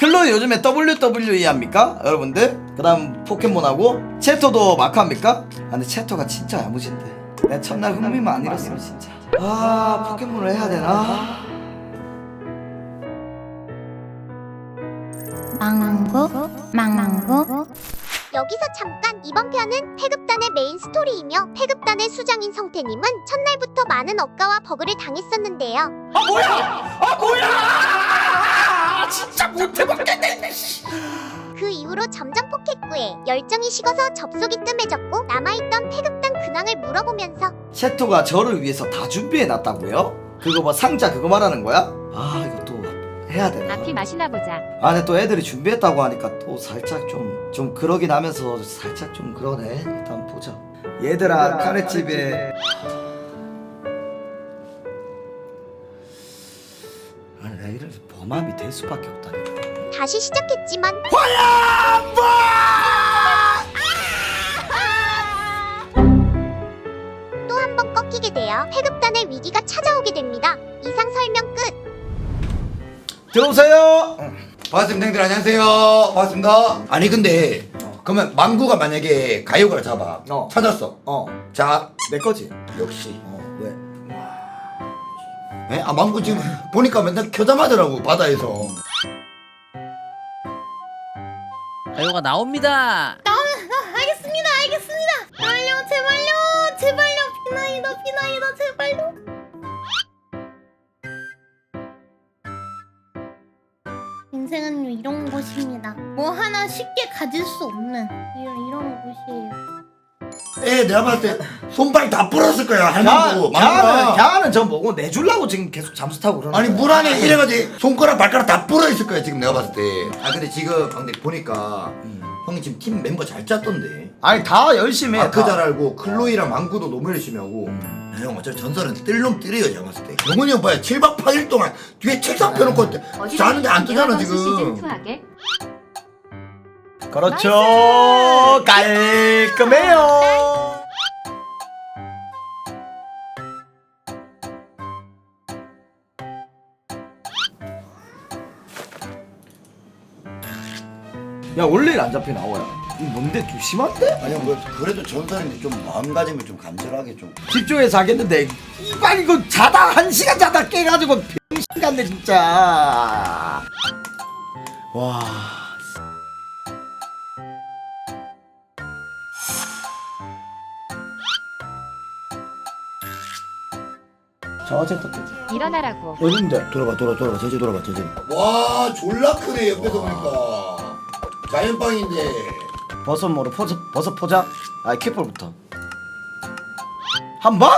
클로이 요즘에 WWE 합니까? 여러분들? 그 다음 포켓몬하고 채토도 마크 합니까? 아 근데 채토가 진짜 야무진데 내가 첫날 흥미만 안 잃었으면 진짜 아 포켓몬을 해야 되나? 망망구 망망구 여기서 잠깐 이번 편은 패급단의 메인 스토리이며 패급단의 수장인 성태님은 첫날부터 많은 억가와 버그를 당했었는데요. 아 뭐야! 아 포켓구에 열정이 식어서 접속이 뜸해졌고 남아있던 패급단 근황을 물어보면서 채토가 저를 위해서 다 준비해놨다고요? 그거 뭐 상자 그거 말하는 거야? 아 이거 또 해야 되나? 앞이 마시나 보자. 아 근데 또 애들이 준비했다고 하니까 또 살짝 좀 좀 그러긴 하면서 살짝 좀 그러네 일단 보자 얘들아 카레집에 아니 내가 이래서 범함이 될 수밖에 없다니까 다시 시작했지만 들어오세요. 반갑습니다 형들. 안녕하세요. 반갑습니다. 아니 근데 그러면 망구가 만약에 가요가를 잡아 어. 찾았어. 어내 자 거지. 역시. 어 왜? 에? 아 망구 지금 보니까 맨날 켜자마더라고 바다에서. 가요가 나옵니다. 인생은 이런 것입니다. 뭐 하나 쉽게 가질 수 없는 이런 이런 곳이에요. 에 내가 봤을 때 손발 다 부러졌을 거야 할망구 걔는 망구가 걔는 저 뭐고 내줄라고 지금 계속 잠수 타고 그러는 아니 거야. 물 안에 이래가지고 손가락 발가락 다 부러졌을 거야 지금 내가 봤을 때아 근데 지금 근데 보니까 음. 형이 지금 팀 멤버 잘 짰던데. 아니 다 열심히 해 마크 다. 잘 알고 클로이랑 망구도 너무 열심히 하고 음. 형 어차피 전설은 뜰놈 뜰이에요 제가 봤을 때. 영훈이 형 봐요. 7박 8일 동안 뒤에 책상 펴놓고 자는데 안 뜨잖아 지금. 그렇죠. 깔끔해요. 야 원래 일안 잡혀 이거 뭔데? 좀 심한데? 아니 뭐 그래도 전설인데 좀 마음가짐을 좀 간절하게 좀. 집중해서 하겠는데. 이발 이거 자다 한 시간 자다 깨가지고 병신 같네 진짜. 와. 또 깨지. 일어나라고. 어딘데? 돌아봐 돌아 돌아봐 저지 돌아봐 저지 와 졸라 크네 옆에서 보니까. 자연빵인데 버섯 뭐로 포자 버섯 포자 아 킥볼부터. 한 방?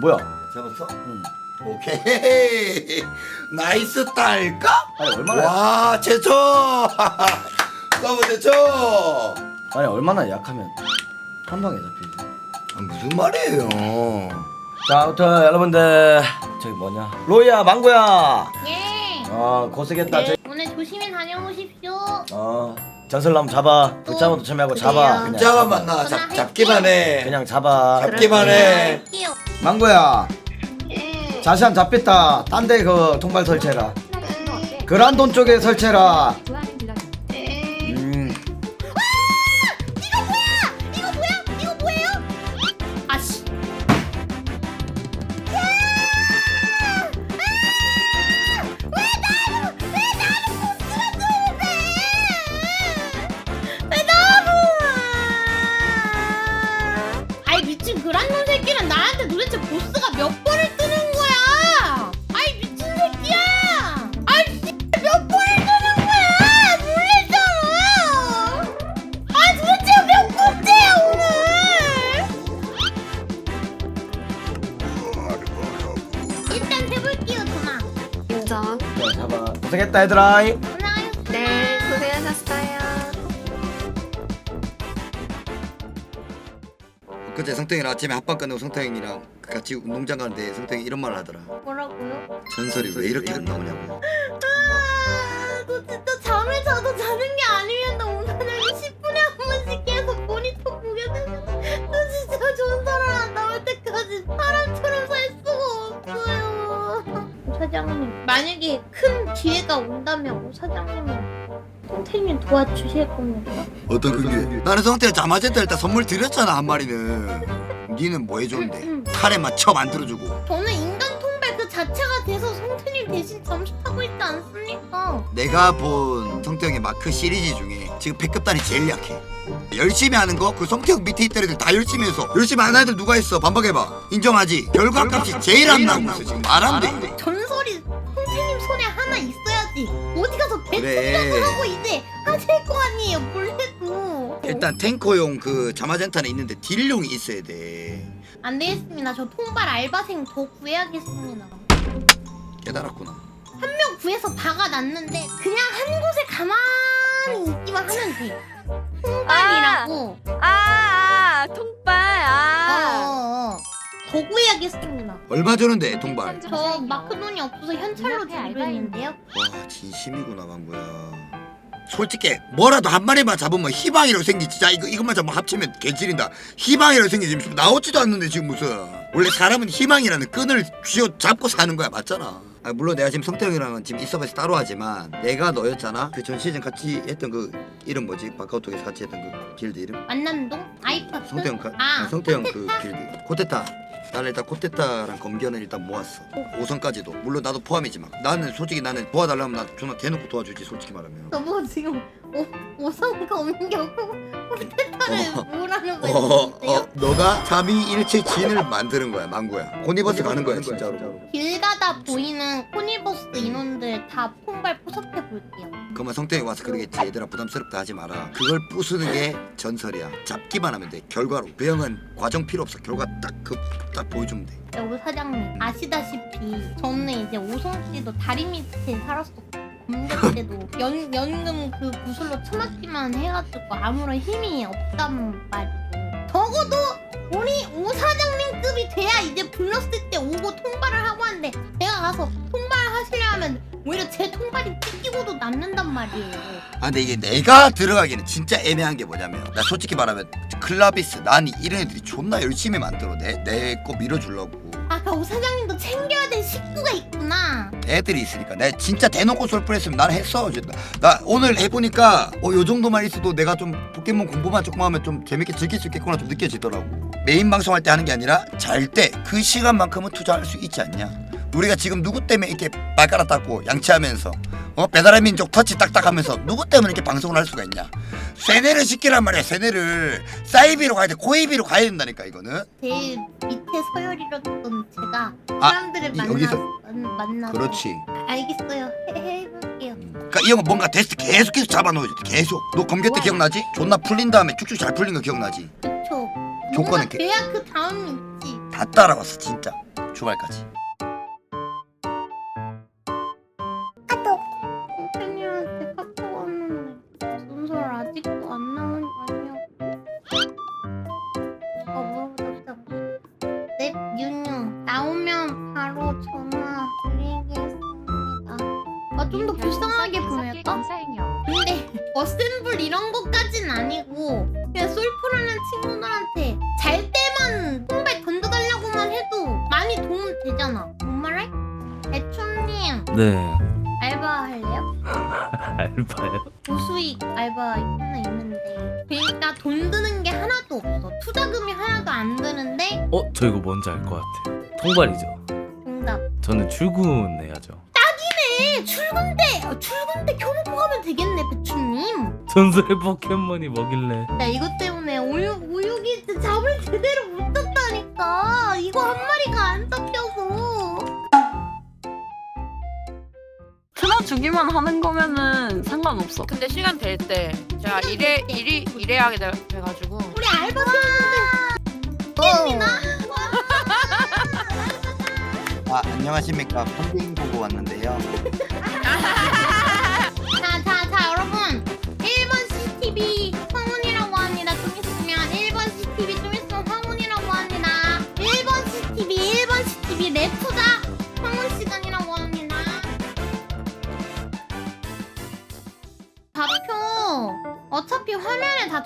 뭐야? 잡았어? 응. 오케이. 나이스 딸까? 아니 얼마나 와 최초! 서브 최초! 아니 얼마나 약하면 한 방에 잡히지? 아, 무슨 말이에요? 자, 아무튼 여러분들 저기 뭐냐? 로이야 망고야! 예. 어 고생했다. 네, 저, 오늘 조심히 다녀오십시오. 어 전설남 잡아. 불장어도 참여하고 잡아. 그래요. 그냥 잡아만 나 잡, 잡기만 해. 그냥 잡아. 잡기만 해. 할게요. 망고야. 자시한 잡혔다. 딴 데 그 통발 설치해라. 그란돈 쪽에 설치해라 고생했다 얘들아. 네, 고생하셨어요. 그때 성태형이랑 아침에 합방 끝내고 성태형이랑 같이 운동장 가는데 성태형이 이런 말을 하더라 뭐라고요? 전설이 왜 이렇게 안 나오냐고 아, 너 진짜 잠을 자도 자는 게 아니면 나 사장님, 만약에 큰 기회가 온다면 오 사장님은 선생님 도와주실 겁니까? 어떤 그게? 나는 성태가 자마젠터 일단 선물 드렸잖아 한 마리는. 니는 뭐 해줬는데? 칼에 맞춰 만들어주고. 저는 인간 통발 그 자체가 돼서 성태님 대신 잠수 타고 있지 않습니까? 내가 본 성태형의 마크 시리즈 중에 지금 패급단이 제일 약해. 열심히 하는 거, 그 성태형 밑에 있던 애들 다 열심히 해서 열심히 안 하는 애들 누가 있어? 반박해봐. 인정하지? 결과값이 제일 안 나오고 있어 지금 말안 돼. 손에 하나 있어야지. 어디 가서 그래. 배틀이라도 하고 이제 하실 거 아니에요. 몰래도. 일단 탱커용 그 자마젠타는 있는데 딜용이 있어야 돼. 안 되겠습니다. 저 통발 알바생 더 구해야겠습니다. 깨달았구나. 한 명 구해서 박아놨는데 그냥 한 곳에 가만히 있기만 하면 돼. 통발이라고. 아, 아 통발. 아. 어 어 어. 더 구해야겠습니다. 얼마 주는데 동발? 저 마크 돈이 없어서 현찰로 주기로 했는데요. 와 진심이구나 방구야. 솔직히 뭐라도 한 마리만 잡으면 희망이라고 생기 진짜 이거 이것만 잡으면 합치면 개질인다 희망이라고 생기 지금 나오지도 않는데 지금 무슨 원래 사람은 희망이라는 끈을 쥐어 잡고 사는 거야 맞잖아 아, 물론 내가 지금 성태형이랑은 지금 있어봐서 따로 하지만 내가 너였잖아 그 전 시즌 같이 했던 그 이름 뭐지 바카오톡에서 같이 했던 그 길드 이름 만남동 아이파크. 성태형 가, 아, 아, 성태형 그? 길드 코테타 나는 일단 코테타랑 검견을 일단 모았어. 5선까지도. 물론 나도 포함이지만. 나는 솔직히 나는 도와달라면 나 존나 대놓고 도와주지 솔직히 말하면. 저뭐 지금 오 오성 검경 포테타를 어. 뭐라는 어, 거예요? 어, 너가 삼위일체 진을 만드는 거야 망고야. 고니버스 가는 거야 진짜로. 길 가다 보이는 코니버스 인원들 다 폭발 포섭해 볼게요. 그러면 성태이 와서 그러겠지. 얘들아 부담스럽다 하지 마라. 그걸 부수는 게 전설이야. 잡기만 하면 돼. 결과로 그 형은 과정 필요 없어. 결과 딱그딱 보여주면 돼. 네, 오 사장님 아시다시피 저는 이제 오성 씨도 다리 밑에 살았었고 때도 연, 연금 그 구슬로 처맞기만 해가지고 아무런 힘이 없단 말이고. 적어도 우리 오 사장님급이 돼야 이제 불렀을 때 오고 통발을 하고 하는데 제가 가서 통발하시려면 오히려 제 통발이 찢기고도 남는단 말이에요. 아 근데 이게 내가 들어가기는 진짜 애매한 게 뭐냐면 나 솔직히 말하면 클라비스 난이 이런 애들이 존나 열심히 만들어. 내거 밀어주려고 아까 오 사장님도 챙겨야 될 식구가 있구나. 애들이 있으니까. 내가 진짜 대놓고 솔플했으면 나는 했어. 진짜. 나 오늘 해보니까 어, 요 정도만 있어도 내가 좀 포켓몬 공부만 조금 하면 좀 재밌게 즐길 수 있겠구나 좀 느껴지더라고. 메인 방송할 때 하는 게 아니라 잘 때 그 시간만큼은 투자할 수 있지 않냐. 우리가 지금 누구 때문에 이렇게 발가락 닦고 양치하면서 어 배달의 민족 터치 딱딱하면서 누구 때문에 이렇게 방송을 할 수가 있냐? 세뇌를 시키란 말이야 세뇌를. 사이비로 가야 돼 코이비로 가야 된다니까 이거는. 제일 밑에 서열이었던 제가 아, 사람들을 이- 만나 여기서? 만- 만나서 그렇지. 알겠어요. 해, 해볼게요. 그러니까 이 형은 뭔가 테스트 계속해서 잡아놓아야 돼 계속. 너 검교 때 기억나지? 존나 풀린 다음에 쭉쭉 잘 풀린 거 기억나지? 그쵸 조건은 뭔가 돼야 그 다음이 있지. 다 따라왔어 진짜. 주말까지 네. 알바 할래요? 알바요? 고수익 알바 하나 있는데. 그러니까 돈 드는 게 하나도 없어. 투자금이 하나도 안 드는데 어? 저 이거 뭔지 알 것 같아요. 통발이죠. 정답. 저는 출근해야죠. 네. 출근 때 어, 출근 때 켜놓고 가면 되겠네 배추님. 전설의 포켓몬이 뭐길래? 나 이것 때문에 오육 오육이 진짜 잠을 제대로 못 주기만 하는 거면은 상관없어. 근데 시간 될 때 제가 일해 일이 일해하게 돼, 돼가지고 우리 알바 생겼는데 깼니나? 아 안녕하십니까 펀딩 보고 왔는데요 자 자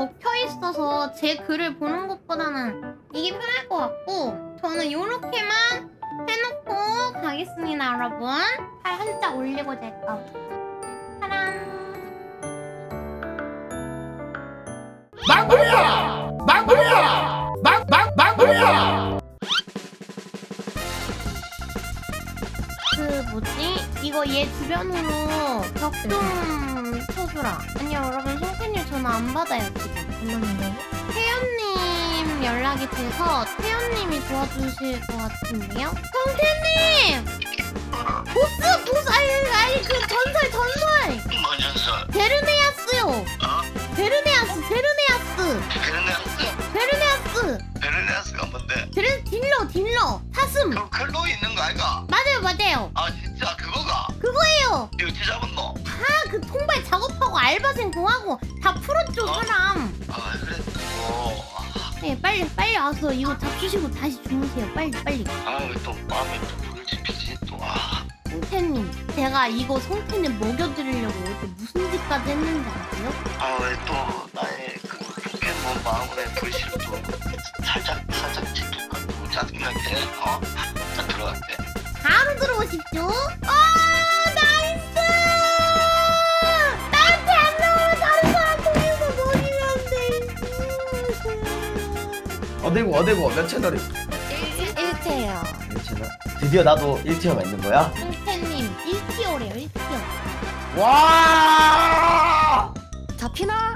적혀 있어서 제 글을 보는 것보다는 이게 편할 것 같고 저는 요렇게만 해놓고 가겠습니다 여러분 팔 한짝 올리고 잘까 사랑 망구리야! 망구리야! 망, 망, 망구리야! 그 뭐지? 이거 얘 주변으로 벽좀 쳐주라. 아니요 여러분 송태님 전화 안 받아요 지금. 잠깐만요. 태연님 연락이 돼서 태연님이 도와주실 것 같은데요? 송태님! 보스 보스 아니 아니 그 전설 전설! 뭔 연설? 베르네아스요! 베르네아스 베르네아스! 베르네아스? 베르네아스! 베르네아스가 뭔데? 베르 딜러 딜러 사슴! 그 클로 있는 거 아이가? 맞아요 맞아요! 아 진짜 그거가? 그거예요! 이거 어떻 알바생 구하고 다 풀었죠 사람 아 그래? 오. 네 빨리 빨리 와서 이거 잡수시고 다시 주무세요 빨리 빨리 아또 마음에 또 불을 지피지 또. 아. 송태님 제가 이거 송태님 먹여드리려고 어제 무슨 짓까지 했는지 아세요? 아왜 또 나의 그 포켓몬 마음에 불씨를 또 살짝 살짝 찌푸고 짜증나게 어? 자 들어갈게. 바로 들어오십시오 아 어디고 어디고 몇 채널이? 1티어요 1채널 드디어 나도 1티어가 있는 거야? 송태님 1티어래요 1티어 와! 잡히나?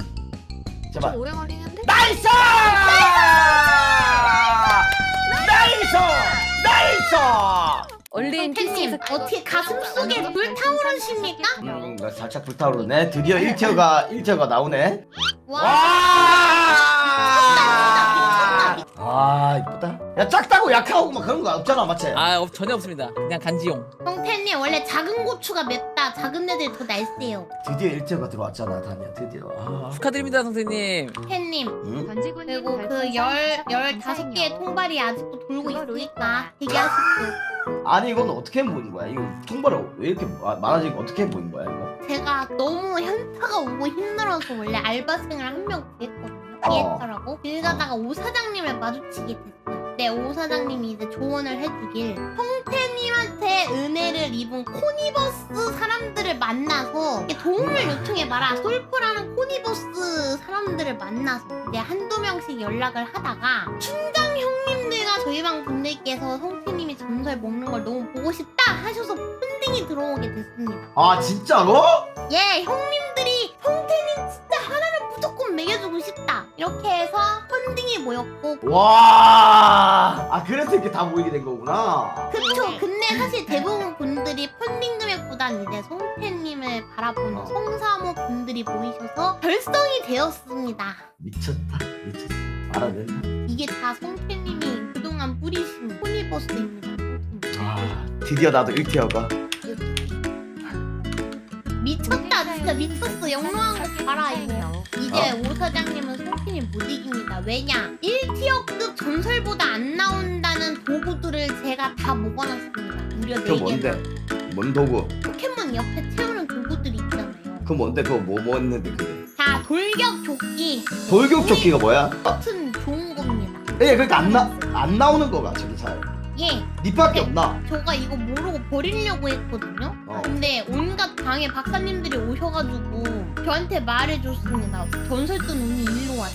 제발 오래 걸리는데? 나이스! 나이스! 나이스! 얼린 송태님 어떻게 가슴 속에 불 타오르십니까? 음, 나 살짝 불타오르네. 드디어 1티어가 1티어가 나오네. 와 와! 야, 작다고 약하고 막 그런 거 없잖아, 맞지? 아 없- 전혀 없습니다. 그냥 간지용. 송태님 원래 작은 고추가 맵다 작은 애들이 더 날쌔요 드디어 1티어가 들어왔잖아, 다니야. 드디어. 아. 축하드립니다 선생님. 팬님 응? 그리고 그열 열다섯 개의 통발이 아직도 돌고 있으니까 대기하십시오 아니, 이건 어떻게 모인 거야? 이거 통발을 왜 이렇게 마- 많아지고 어떻게 모인 거야, 이거? 제가 너무 현타가 오고 힘들어서 원래 알바생을 한 명 구했거든요 어. 기획사라고 길 가다가 오 사장님을 마주치게 됐어요 네, 오 사장님이 이제 조언을 해주길 성태님한테 은혜를 입은 코니버스 사람들을 만나서 도움을 요청해봐라 솔프라는 코니버스 사람들을 만나서 이제 한두 명씩 연락을 하다가 춘장 형님들과 저희 방 분들께서 성태님이 전설 먹는 걸 너무 보고 싶다 하셔서 펀딩이 들어오게 됐습니다 아, 진짜로? 예, 형님들이 성태님 진짜 하나는 무조건 먹여주고 싶다. 이렇게 해서 펀딩이 모였고, 와! 아, 그래서 이렇게 다 모이게 된 거구나. 그쵸. 근데 사실 대부분 분들이 펀딩 금액보단 이제 성태님을 바라보는 성사모 분들이 모이셔서 결성이 되었습니다. 미쳤다. 미쳤어. 알아낸다. 이게 다 성태님이 그동안 뿌리신 포니버스입니다. 아, 드디어 나도 1티어가. 미쳤다, 진짜 미쳤어. 영롱한 거 봐라, 이거. 이제 오 사장님은 성태님 못 이깁니다. 왜냐? 1티어급 전설보다 안 나온다는 도구들을 제가 다 먹어놨습니다. 무려 그거 4개. 뭔데? 뭔 도구? 포켓몬 옆에 채우는 도구들이 있잖아요. 그거 뭔데? 그거 뭐, 뭐 했는데, 그게? 자, 돌격 조끼. 돌격조끼가 뭐야? 같은 좋은 겁니다. 예, 그러니까 안, 나, 안 나오는 거가 저기 잘. 예, 니 밖에 없나? 저가 이거 모르고 버리려고 했거든요. 어. 근데 온갖 방에 박사님들이 오셔가지고 저한테 말해줬습니다. 전설 뜬 운이 일로 왔어.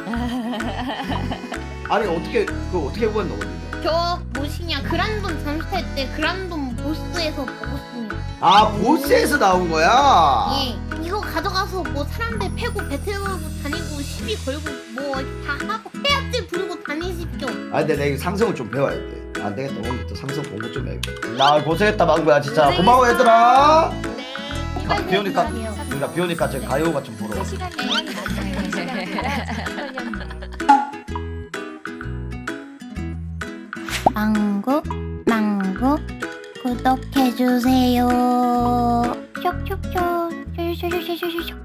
아니 어떻게 그 어떻게 구했노 근데? 저 뭐시냐 그란돈 잠수탈 때 그란돈 보스에서 먹었습니다. 아 보스에서 나온 거야. 예, 이거 가져가서 뭐 사람들 패고 배틀 걸고 다니고 시비 걸고 뭐 다 하고 해야지 부르고 다니십시오. 아 근데 내가 이거 상성을 좀 배워야 돼. 안 되겠다. 오늘 또 상성 공부 좀 해야겠다. 나 고생했다 망구야. 진짜 고마워 얘들아. 가, 비 오니까 그러니까 비 오니까 저 가요가 좀 부러워. 망고 망고 구독해주세요. 쇽쇽쇽 쇽쇽쇽